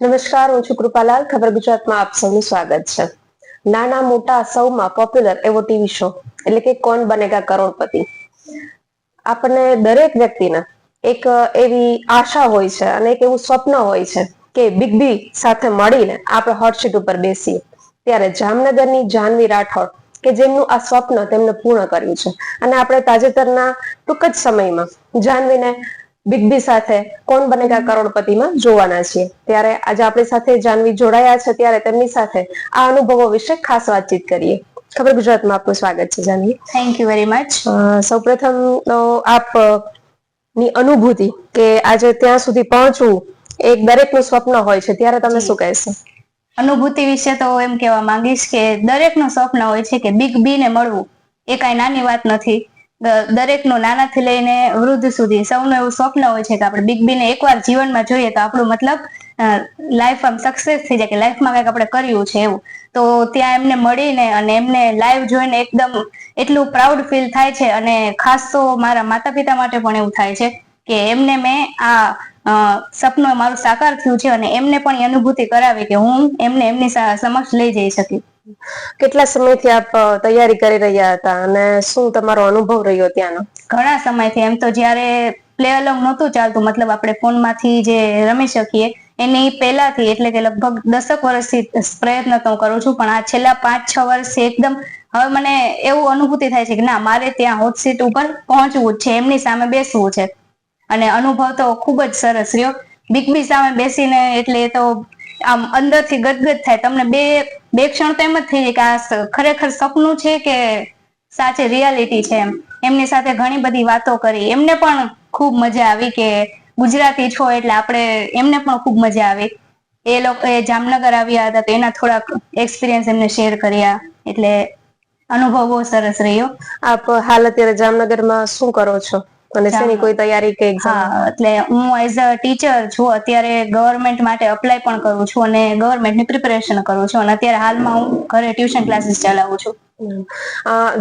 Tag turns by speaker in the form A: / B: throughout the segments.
A: નમસ્કાર, હું છું કૃપાલાલ. ખબર ગુજરાતમાં આપ સૌનું સ્વાગત છે. નાના મોટા સૌમાં પોપ્યુલર એવો ટીવી શો એટલે કે કોણ બનેગા કરોડપતિ? આપણને દરેક વ્યક્તિને એક એવી આશા હોય છે અને એક એવું સ્વપ્ન હોય છે કે બિગ બી સાથે મળીને આપણે હોટશીટ ઉપર બેસીએ. ત્યારે જામનગરની જાનવી રાઠોડ કે જેમનું આ સ્વપ્ન તેમને પૂર્ણ કર્યું છે. અને આપણે તાજેતરના ટૂંક જ સમયમાં જાનવીને બિગ બી સાથે કોણ બનેગા કરોડપતિમાં જોવાના છીએ. ત્યારે આજે આપણી સાથે જાનવી જોડાયા છે ત્યારે તેમની સાથે આ અનુભવો વિશે ખાસ વાતચીત કરીએ. ખબર ગુજરાતમાં આપનું સ્વાગત છે Janvi.
B: Thank you very much
A: સૌપ્રથમ તો આપની અનુભૂતિ કે આજે ત્યાં સુધી પહોંચવું એક દરેકનું સ્વપ્ન હોય છે ત્યારે તમે શું કહેશો?
B: અનુભૂતિ વિશે તો એમ કહેવા માંગીશ કે દરેકનું સ્વપ્ન હોય છે કે બિગ બી ને મળવું. એ કાંઈ નાની વાત નથી. દરેકનું નાનાથી લઈને વૃદ્ધ સુધી. સૌનું એવું સ્વપ્ન હોય છે કે આપણે બિગ બી ને એકવાર જીવનમાં જોઈએ તો આપણું મતલબ લાઈફ આમ સક્સેસ થઈ જાય કે લાઈફમાં કંઈક આપણે કર્યું છે એવું. તો ત્યાં એમને મળીને અને એમને લાઈવ જોઈને એકદમ એટલું પ્રાઉડ ફીલ થાય છે અને ખાસ તો મારા માતા પિતા માટે પણ એવું થાય છે કે એમને મેં આ સપનું મારું સાકાર થયું છે અને એમને પણ એ અનુભૂતિ કરાવી કે હું એમને એમની સમક્ષ લઈ જઈ શકી.
A: કેટલા સમયથી આપ તૈયારી કરી રહ્યા હતા અને શું તમારો અનુભવ રહ્યો ત્યાંનો?
B: ઘણા સમયથી. એમ તો જ્યારે પ્લે અલોંગ નહોતું ચાલતું, મતલબ આપણે ફોનમાંથી જે રમી શકીએ, એની પહેલાથી, એટલે કે લગભગ દસક વર્ષથી પ્રયત્ન તો હું કરું છું, પણ આ છેલ્લા પાંચ છ વર્ષથી એકદમ હવે મને એવું અનુભૂતિ થાય છે કે ના, મારે ત્યાં હોટ સીટ ઉપર પહોંચવું છે, એમની સામે બેસવું છે. અને અનુભવ તો ખૂબ જ સરસ રહ્યો. બિગ બી સામે બેસીને, એટલે એ તો આમ અંદરથી ગદગદ થાય. તમને બે બે ક્ષણ તો એમ જ થઈ જાય કે આ ખરેખર સપનું છે કે સાચે રિયાલિટી છે એમ? એમની સાથે ઘણી બધી વાતો કરી. એમને પણ ખૂબ મજા આવી કે ગુજરાતી છો એટલે આપણે, એમને પણ ખૂબ મજા આવી. એ લોકો એ જામનગર આવ્યા હતા તો એના થોડાક એક્સપિરિયન્સ એમને શેર કર્યા. એટલે અનુભવ બહુ સરસ રહ્યો.
A: આપ હાલ અત્યારે જામનગરમાં શું કરો છો? અને શેની કોઈ તૈયારી કે
B: હા એટલે હું એઝ અ ટીચર છું અત્યારે ગવર્મેન્ટ માટે અપ્લાય પણ કરું છું અને ગવર્મેન્ટની પ્રિપેરેશન કરું છું અને અત્યારે હાલમાં હું ઘરે ટ્યુશન ક્લાસીસ ચલાવું છું.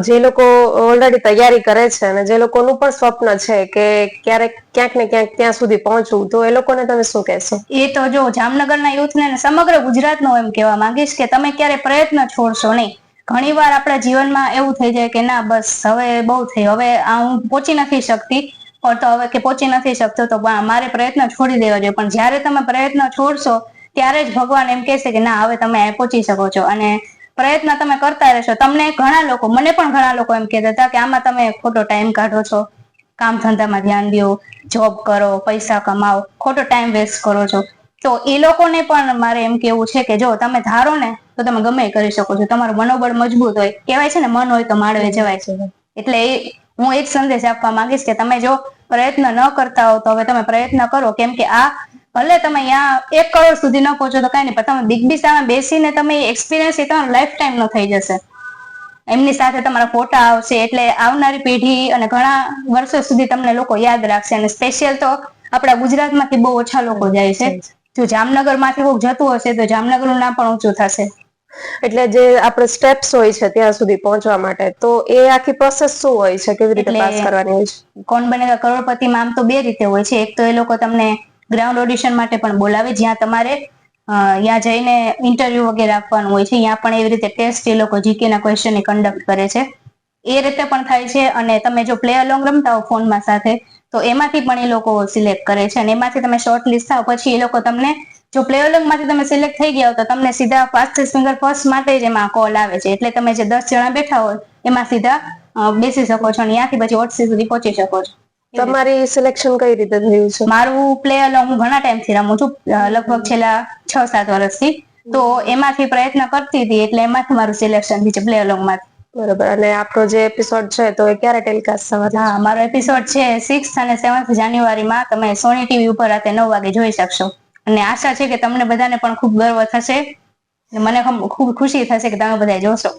A: જે લોકો ઓલરેડી તૈયારી કરે છે અને જે લોકોનું પણ સ્વપ્ન છે કે ક્યારેક ક્યાંક ને ક્યાંક ત્યાં સુધી પહોંચવું તો એ લોકોને તમે શું કહેશો?
B: એ તો જો જામનગરના યુથને સમગ્ર ગુજરાતનો એમ કહેવા માંગીશ કે તમે ક્યારે પ્રયત્ન છોડશો નહીં. ઘણીવાર આપણા જીવનમાં એવું થઈ જાય કે ના, બસ હવે બહુ થઈ, હવે આ હું પહોંચી નથી શકતી. તો હવે કે પહોંચી નથી શકતો તો મારે પ્રયત્ન છોડી દેવા જોઈએ. પણ જ્યારે તમે પ્રયત્ન છોડશો, ત્યારે જ ભગવાન એમ કહેશે કે ના, હવે તમે પહોંચી શકો છો. અને પ્રયત્ન તમે કરતા રહેશો. તમને ઘણા લોકો, મને પણ ઘણા લોકો એમ કહેતા હતા કે આમાં તમે ખોટો ટાઈમ કાઢો છો. કામ ધંધામાં ધ્યાન દો જોબ કરો, પૈસા કમાઓ, ખોટો ટાઈમ વેસ્ટ કરો છો. તો એ લોકોને પણ મારે એમ કેવું છે કે જો તમે ધારો ને તો તમે ગમે કરી શકો છો. તમારું મનોબળ મજબૂત હોય, કહેવાય છે ને, મન હોય તો માળવે જવાય છે. એટલે હું એ જ સંદેશ આપવા માંગીશ કે તમે જો પ્રયત્ન ન કરતા હો તો હવે તમે પ્રયત્ન કરો. કેમ કે આ, ભલે તમે અહીંયા એક કરોડ સુધી ન પહોંચો તો કઈ નહીં, પણ તમે બિગ બી સામે બેસીને તમે એક્સપિરિયન્સ એ તમારો લાઈફ ટાઈમ નો થઈ જશે. એમની સાથે તમારા ફોટા આવશે, એટલે આવનારી પેઢી અને ઘણા વર્ષો સુધી તમને લોકો યાદ રાખશે. અને સ્પેશિયલ તો આપણા ગુજરાતમાંથી બહુ ઓછા લોકો જાય છે. જો જામનગરમાંથી કોઈક જતું હશે તો જામનગરનું નામ પણ ઊંચું થશે.
A: એટલે જે આપણે સ્ટેપ્સ હોય છે ત્યાં સુધી પહોંચવા માટે તો એ આખી પ્રોસેસ શું હોય છે? કેવી રીતે પાસ કરવાની હોય છે?
B: કોણ બનેગા કરોડપતિમાં આમ તો બે રીતે હોય છે. એક તો એ લોકો તમને ગ્રાઉન્ડ ઓડિશન માટે પણ બોલાવે જ્યાં તમારે ત્યાં જઈને ઇન્ટરવ્યુ વગેરે આપવાનું હોય છે. ત્યાં પણ એવી રીતે ટેસ્ટ એ લોકો જીકે ના ક્વેશ્ચન કન્ડક્ટ કરે છે. એ રીતે પણ થાય છે અને તમે જો પ્લે અલોંગ રમતા હો ફોનમાં સાથે તો એમાંથી પણ એ લોકો સિલેક્ટ કરે છે અને એમાંથી તમે શોર્ટ લિસ્ટ થાવ પછી એ લોકો તમને જો પ્લે અલોંગ તમે સિલેક્ટ થઈ ગયા હો તો તમને સીધા ફાસ્ટેસ્ટ સિંગર ફર્સ્ટ માટે જ એમાં કોલ આવે છે. એટલે તમે જે દસ જણા બેઠા હોય એમાં સીધા બેસી શકો છો અને ત્યાંથી પછી ઓટસી સુધી પહોંચી શકો છો.
A: તમારી સિલેક્શન કઈ રીતે થયું છે?
B: મારું પ્લે અલોંગ હું ઘણા ટાઈમથી રમું છું લગભગ છેલ્લા છ સાત વર્ષથી. તો એમાંથી પ્રયત્ન કરતી હતી એટલે એમાંથી મારું સિલેક્શન થયું છે પ્લે અલોંગમાંથી.
A: બરાબર. અને આપણો જે એપિસોડ છે તો એ ક્યારે ટેલિકાસ્ટ થવાનો
B: હા મારો એપિસોડ છે સિક્સ અને સેવન્થ જાન્યુઆરીમાં. તમે સોની ટીવી ઉપર રાતે નવ વાગે જોઈ શકશો. અને આશા છે કે તમને બધાને પણ ખૂબ ગર્વ થશે. મને ખૂબ ખુશી થશે કે તમે બધા જોશો.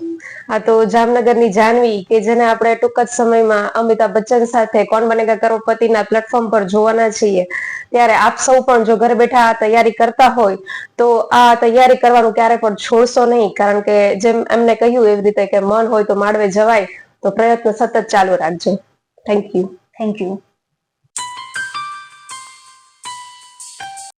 A: આ તો જામનગરની જાનવી કે જેને આપણે ટૂંક જ સમયમાં અમિતાભ બચ્ચન સાથે કોણ બનેગા કરોડપતિના પ્લેટફોર્મ પર જોવાના છીએ ત્યારે આપ સૌ પણ જો ઘરે બેઠા આ તૈયારી કરતા હોય તો આ તૈયારી કરવાનું ક્યારે પણ છોડશો નહીં. કારણ કે જેમ એમને કહ્યું એવી રીતે કે મન હોય તો માળવે જવાય તો પ્રયત્ન સતત ચાલુ રાખજો. Thank you
B: thank you